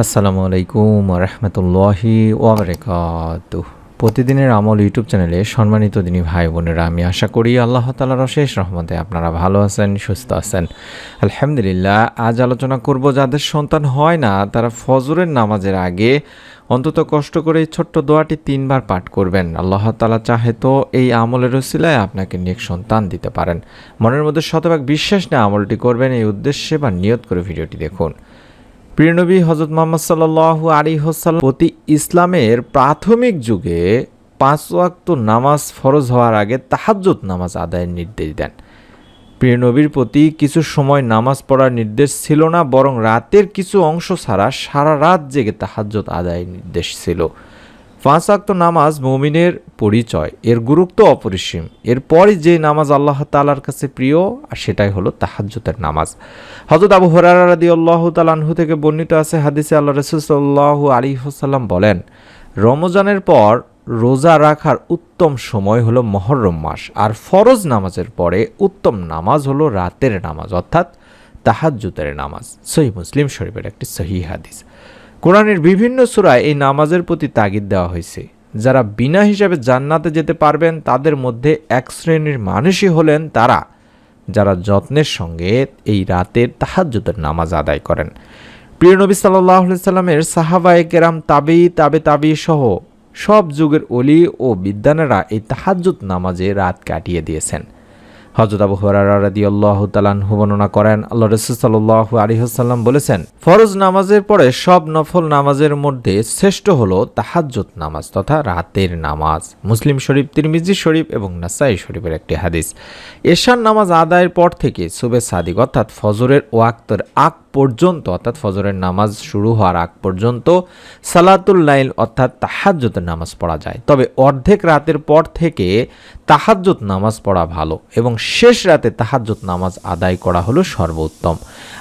আসসালামু আলাইকুম রহমতুল্লাহি ওবরাকাত প্রতিদিনের আমল ইউটিউব চ্যানেলে সম্মানিত দিনী ভাই বোনেরা, আমি আশা করি আল্লাহ তালার অশেষ রহমতে আপনারা ভালো আছেন, সুস্থ আছেন। আলহামদুলিল্লাহ, আজ আলোচনা করব যাদের সন্তান হয় না, তারা ফজরের নামাজের আগে অন্তত কষ্ট করে এই ছোট্ট দোয়াটি তিনবার পাঠ করবেন। আল্লাহ তালা চাহে তো এই আমলের ওসিলায় আপনাকে নেক সন্তান দিতে পারেন। মনের মধ্যে শতভাগ বিশ্বাস নিয়ে আমলটি করবেন, এই উদ্দেশ্যে বা নিয়ত করে ভিডিওটি দেখুন। প্রিয়নবী হজরত মোহাম্মদ সাল্লু আলী হোসাল্লাম প্রতি ইসলামের প্রাথমিক যুগে পাঁচ ওয়াক্ত নামাজ ফরজ হওয়ার আগে তাহাজ্জুদ নামাজ আদায়ের নির্দেশ দেন। প্রিয়নবীর প্রতি কিছু সময় নামাজ পড়ার নির্দেশ ছিল না, বরং রাতের কিছু অংশ ছাড়া সারা রাত জেগে তাহাজ্জুদ আদায়ের নির্দেশ ছিল। পাঁচ আক্ত নামাজ মমিনের পরিচয়, এর গুরুত্ব অপরিসীম। এরপরই যে নামাজ আল্লাহ তালার কাছে প্রিয়, আর সেটাই হলো তাহাজ্জুতের নামাজ। হজরত আবু হরারা রাদি আল্লাহ তালাহু থেকে বর্ণিত আছে হাদিসে আল্লাহ রসুল্লাহ আলী হাসাল্লাম বলেন, রমজানের পর রোজা রাখার উত্তম সময় হলো মহরম মাস, আর ফরজ নামাজের পরে উত্তম নামাজ হলো রাতের নামাজ, অর্থাৎ তাহাজ্জুতের নামাজ। সহি মুসলিম শরীফের একটি সহি হাদিস। কোরআনের বিভিন্ন সূরায় এই নামাজের প্রতি তাগিদ দেওয়া হয়েছে। যারা বিনা হিসাবে জান্নাতে যেতে পারবেন, তাদের মধ্যে এক শ্রেণির মানুষই হলেন তারা, যারা যত্নের সঙ্গে এই রাতের তাহাজ্জুদের নামাজ আদায় করেন। প্রিয় নবী সাল্লাহ সাল্লামের সাহাবায়ে কেরাম, তাবি, তাবে, তাবি সহ সব যুগের অলি ও বিদ্যানেরা এই তাহাজ্জুদ নামাজে রাত কাটিয়ে দিয়েছেন। হজরত আবু হরারি আল্লাহ বর্ণনা করেন আল্লাহ রসুল সাল্লাহ আলিহাসাল্লাম বলেছেন, ফরজ নামাজের পরে সব নফল নামাজের মধ্যে শ্রেষ্ঠ হল তাহাজ্জুদ নামাজ তথা রাতের নামাজ। মুসলিম শরীফ, তিরমিজি শরীফ এবং নাসাই শরীফের একটি হাদিস। এশার নামাজ আদায়ের পর থেকে সুবে সাদিক অর্থাৎ ফজরের ওয়াক্তের আগ পর্যন্ত, অর্থাৎ ফজরের নামাজ শুরু হওয়ার আগ পর্যন্ত সালাতুল লাইল অর্থাৎ তাহাজ্জুদের নামাজ পড়া যায়। তবে অর্ধেক রাতের পর থেকে তাহাজ্জুদ নামাজ পড়া ভালো এবং শেষ রাতে তাহাজ্জুদ নামাজ আদায় করা হলো সর্বোত্তম।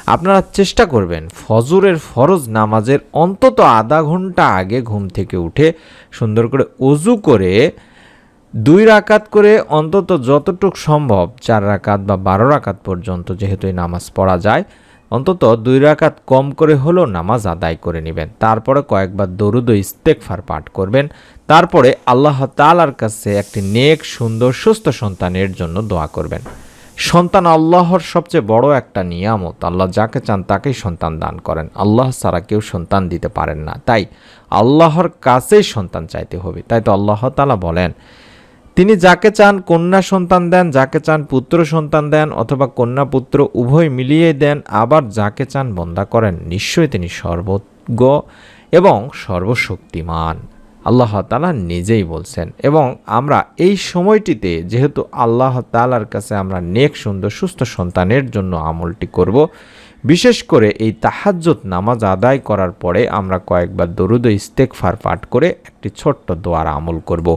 আপনারা চেষ্টা করবেন ফজরের ফরজ নামাজের অন্তত আধা ঘণ্টা আগে ঘুম থেকে উঠে সুন্দর করে অজু করে দুই রাকাত করে অন্তত যতটুক সম্ভব, চার রাকাত বা বারো রাকাত পর্যন্ত যেহেতু এই নামাজ পড়া যায়, অন্তত দুই রাকাত কম করে হলেও নামাজ আদায় করে নেবেন। তারপরে কয়েকবার দরুদ ও ইস্তেকফার পাঠ করবেন। তারপরে আল্লাহ তালার কাছে একটি নেক, সুন্দর, সুস্থ সন্তানের জন্য দোয়া করবেন। সন্তান আল্লাহর সবচেয়ে বড় একটা নিয়ামত। আল্লাহ যাকে চান তাকেই সন্তান দান করেন। আল্লাহ ছাড়া কেউ সন্তান দিতে পারেন না। তাই আল্লাহর কাছেই সন্তান চাইতে হবে। তাই তো আল্লাহ তালা বলেন, তিনি যাকে চান কন্যা সন্তান দেন, যাকে চান পুত্র সন্তান দেন, অথবা কন্যা পুত্র উভয় মিলিয়ে দেন, আবার যাকে চান বন্দা করেন, নিশ্চয়ই তিনি সর্বজ্ঞ এবং সর্বশক্তিমান। আল্লাহ তালা নিজেই বলছেন। এবং আমরা এই সময়টিতে যেহেতু আল্লাহ তালার কাছে আমরা নেক, সুন্দর, সুস্থ সন্তানের জন্য আমলটি করব, বিশেষ করে এই তাহাজ্জত নামাজ আদায় করার পরে আমরা কয়েকবার দরুদ ইস্তেকফার পাঠ করে একটি ছোট্ট দোয়ার আমল করব।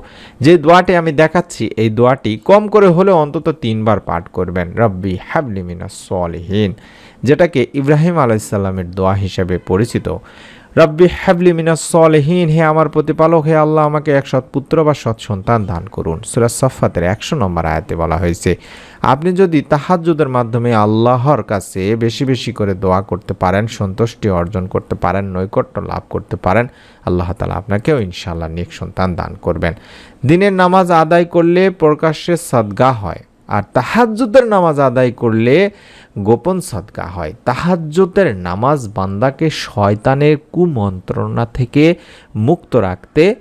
যে দোয়াটি আমি দেখাচ্ছি, এই দোয়াটি কম করে হলে অন্তত তিনবার পাঠ করবেন। রব্বি হ্যাবলিমিনা সলহীন, যেটাকে ইব্রাহিম আলাইসাল্লামের দোয়া হিসেবে পরিচিত। রব্বি হ্যাবলি মিনা সলহীন হে আমার প্রতিপালক, হে আল্লাহ, আমাকে এক সৎ পুত্র বা সৎ সন্তান দান করুন। সুরাজ সফাতের একশো নম্বর আয়াতে বলা হয়েছে, আপনি যদি তাহাজ্জুদের মাধ্যমে আল্লাহর কাছে বেশি বেশি করে দোয়া করতে পারেন, সন্তুষ্টি অর্জন করতে পারেন, নৈকট্য লাভ করতে পারেন, আল্লাহ তালা আপনাকেও ইনশাআল্লাহ নেক সন্তান দান করবেন। দিনের নামাজ আদায় করলে প্রকাশ্যে সদ্গা হয়। আর তাহাজ্জুদের নামাজ আদায় করলে গোপন সদকা হয়। তাহাজ্জুদের নামাজ বান্দাকে শয়তানের কুমন্ত্রণা থেকে মুক্ত রাখতে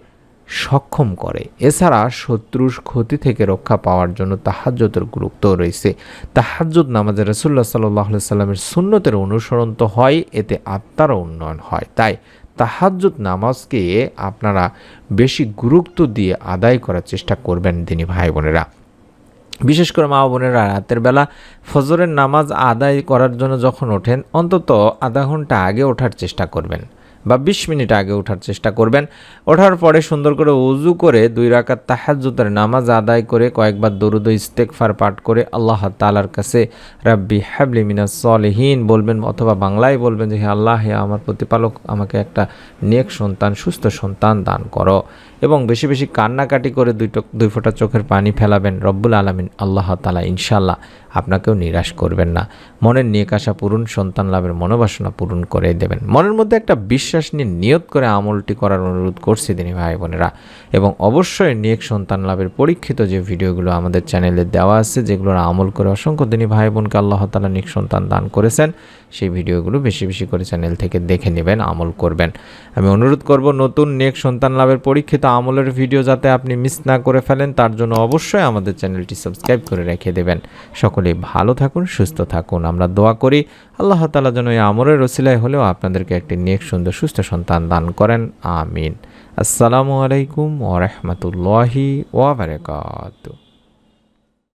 সক্ষম করে। এছাড়া শত্রুর ক্ষতি থেকে রক্ষা পাওয়ার জন্য তাহাজ্জতের গুরুত্ব রয়েছে। তাহাজ্জুদ নামাজে রসুল্লাহ সাল্লাহ সাল্লামের সুন্নতের অনুসরণ তো হয়, এতে আত্মারও উন্নয়ন হয়। তাই তাহাজ্জুদ নামাজকে আপনারা বেশি গুরুত্ব দিয়ে আদায় করার চেষ্টা করবেন, দিনী ভাই বোনেরা। বিশেষ করে মা বোনেরা রাতের বেলা ফজরের নামাজ আদায় করার জন্য যখন ওঠেন, অন্তত আধা ঘণ্টা আগে ওঠার চেষ্টা করবেন। বা বিশ মিনিট আগে ওঠার চেষ্টা করবেন। ওঠার পরে সুন্দর করে উজু করে দুই রাকাত তাহাজুতের নামাজ আদায় করে কয়েকবার দরুদ ইস্তেকফার পাঠ করে আল্লাহ তালার কাছে, রাব্বি হ্যাবলি মিনা সলহীন বলবেন অথবা বাংলায় বলবেন যে, হে আল্লাহ, হে আমার প্রতিপালক, আমাকে একটা নেক সন্তান, সুস্থ সন্তান দান করো। এবং বেশি বেশি কান্নাকাটি করে দুই দুই ফোঁটা চোখের পানি ফেলাবেন রব্বুল আলমিন। আল্লাহ তালা ইনশাল্লাহ আপনাকেও নিরাশ করবেন না। মনের নিয়ে আসা পূরণ, সন্তান লাভের মনোবাসনা পূরণ করে দেবেন। মনের মধ্যে একটা বিশ্বাস বিশ্বাস নিয়ে নিয়ত করে আমলটি করার অনুরোধ করছি তিনি ভাই বোনেরা। এবং অবশ্যই নিয়োগ সন্তান লাভের পরীক্ষিত যে ভিডিওগুলো আমাদের চ্যানেলে দেওয়া আছে, যেগুলোর আমল করে অসংখ্য তিনি ভাই বোনকে আল্লাহ তালা নিক সন্তান দান করেছেন সেই ভিডিওগুলো বেশি বেশি করে চ্যানেল থেকে দেখে নেবেন, আমল করবেন। আমি অনুরোধ করব, নতুন নেক সন্তান লাভের পরীক্ষিত আমলের ভিডিও যাতে আপনি মিস না করে ফেলেন, তার জন্য অবশ্যই আমাদের চ্যানেলটি সাবস্ক্রাইব করে রেখে দেবেন। সকলেই ভালো থাকুন, সুস্থ থাকুন। আমরা দোয়া করি, আল্লাহ তালা যেন এই আমলের রসিলায় হলেও আপনাদেরকে একটি নেক, সুন্দর, সুস্থ সন্তান দান করেন। আমিন। আসসালামু আলাইকুম ওরহমতুল্লাহি ওয়াবারকাত